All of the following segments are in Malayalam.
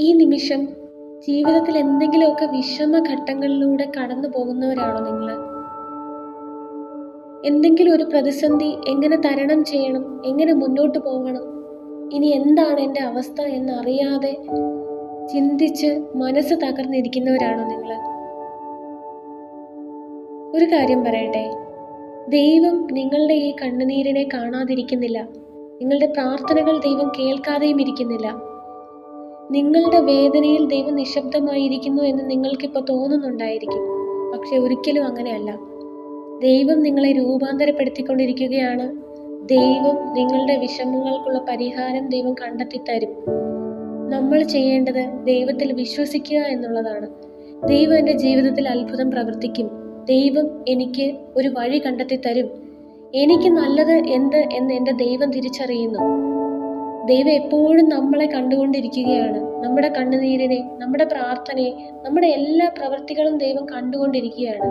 ഈ നിമിഷം ജീവിതത്തിൽ എന്തെങ്കിലുമൊക്കെ വിഷമ ഘട്ടങ്ങളിലൂടെ കടന്നു പോകുന്നവരാണോ നിങ്ങൾ? എന്തെങ്കിലും ഒരു പ്രതിസന്ധി എങ്ങനെ തരണം ചെയ്യണം? എങ്ങനെ മുന്നോട്ട് പോകണം? ഇനി എന്താണ് എന്റെ അവസ്ഥ എന്നറിയാതെ ചിന്തിച്ച് മനസ്സ് തകർന്നിരിക്കുന്നവരാണോ നിങ്ങൾ? ഒരു കാര്യം പറയട്ടെ. ദൈവം നിങ്ങളുടെ ഈ കണ്ണുനീരിനെ കാണാതിരിക്കുന്നില്ല. നിങ്ങളുടെ പ്രാർത്ഥനകൾ ദൈവം കേൾക്കാതെയും ഇരിക്കുന്നില്ല. നിങ്ങളുടെ വേദനയിൽ ദൈവം നിശബ്ദമായിരിക്കുന്നു എന്ന് നിങ്ങൾക്കിപ്പോൾ തോന്നുന്നുണ്ടായിരിക്കും. പക്ഷെ ഒരിക്കലും അങ്ങനെയല്ല. ദൈവം നിങ്ങളെ രൂപാന്തരപ്പെടുത്തിക്കൊണ്ടിരിക്കുകയാണ്. ദൈവം നിങ്ങളുടെ വിഷമങ്ങൾക്കുള്ള പരിഹാരം ദൈവം കണ്ടെത്തി തരും നമ്മൾ ചെയ്യേണ്ടത് ദൈവത്തിൽ വിശ്വസിക്കുക എന്നുള്ളതാണ്. ദൈവം എന്റെ ജീവിതത്തിൽ അത്ഭുതം പ്രവർത്തിക്കും. ദൈവം എനിക്ക് ഒരു വഴി കണ്ടെത്തി തരും എനിക്ക് നല്ലത് എന്ത് എന്ന് എന്റെ ദൈവം തിരിച്ചറിയുന്നു. ദൈവം എപ്പോഴും നമ്മളെ കണ്ടുകൊണ്ടിരിക്കുകയാണ്. നമ്മുടെ കണ്ണുനീരിനെ നമ്മുടെ പ്രാർത്ഥനയെ നമ്മുടെ എല്ലാ പ്രവൃത്തികളും ദൈവം കണ്ടുകൊണ്ടിരിക്കുകയാണ്.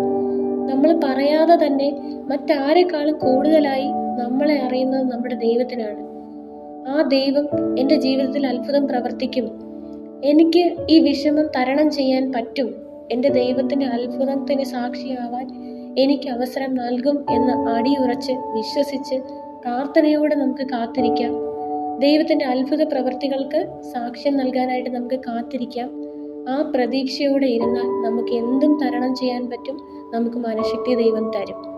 നമ്മൾ പറയാതെ തന്നെ മറ്റാരെക്കാളും കൂടുതലായി നമ്മളെ അറിയുന്നത് നമ്മുടെ ദൈവത്തിനാണ്. ആ ദൈവം എന്റെ ജീവിതത്തിൽ അത്ഭുതം പ്രവർത്തിക്കും. എനിക്ക് ഈ വിഷമം തരണം ചെയ്യാൻ പറ്റും. എന്റെ ദൈവത്തിന്റെ അത്ഭുതത്തിന് സാക്ഷിയാവാൻ എനിക്ക് അവസരം നൽകും എന്ന് അടിയുറച്ച് വിശ്വസിച്ച് പ്രാർത്ഥനയോടെ നമുക്ക് കാത്തിരിക്കാം. ദൈവത്തിന്റെ അത്ഭുത പ്രവൃത്തികൾക്ക് സാക്ഷ്യം നൽകാനായിട്ട് നമുക്ക് കാത്തിരിക്കാം. ആ പ്രതീക്ഷയോടെ ഇരുന്നാൽ നമുക്ക് എന്തും തരണം ചെയ്യാൻ പറ്റും. നമുക്ക് മനഃശക്തി ദൈവം തരും.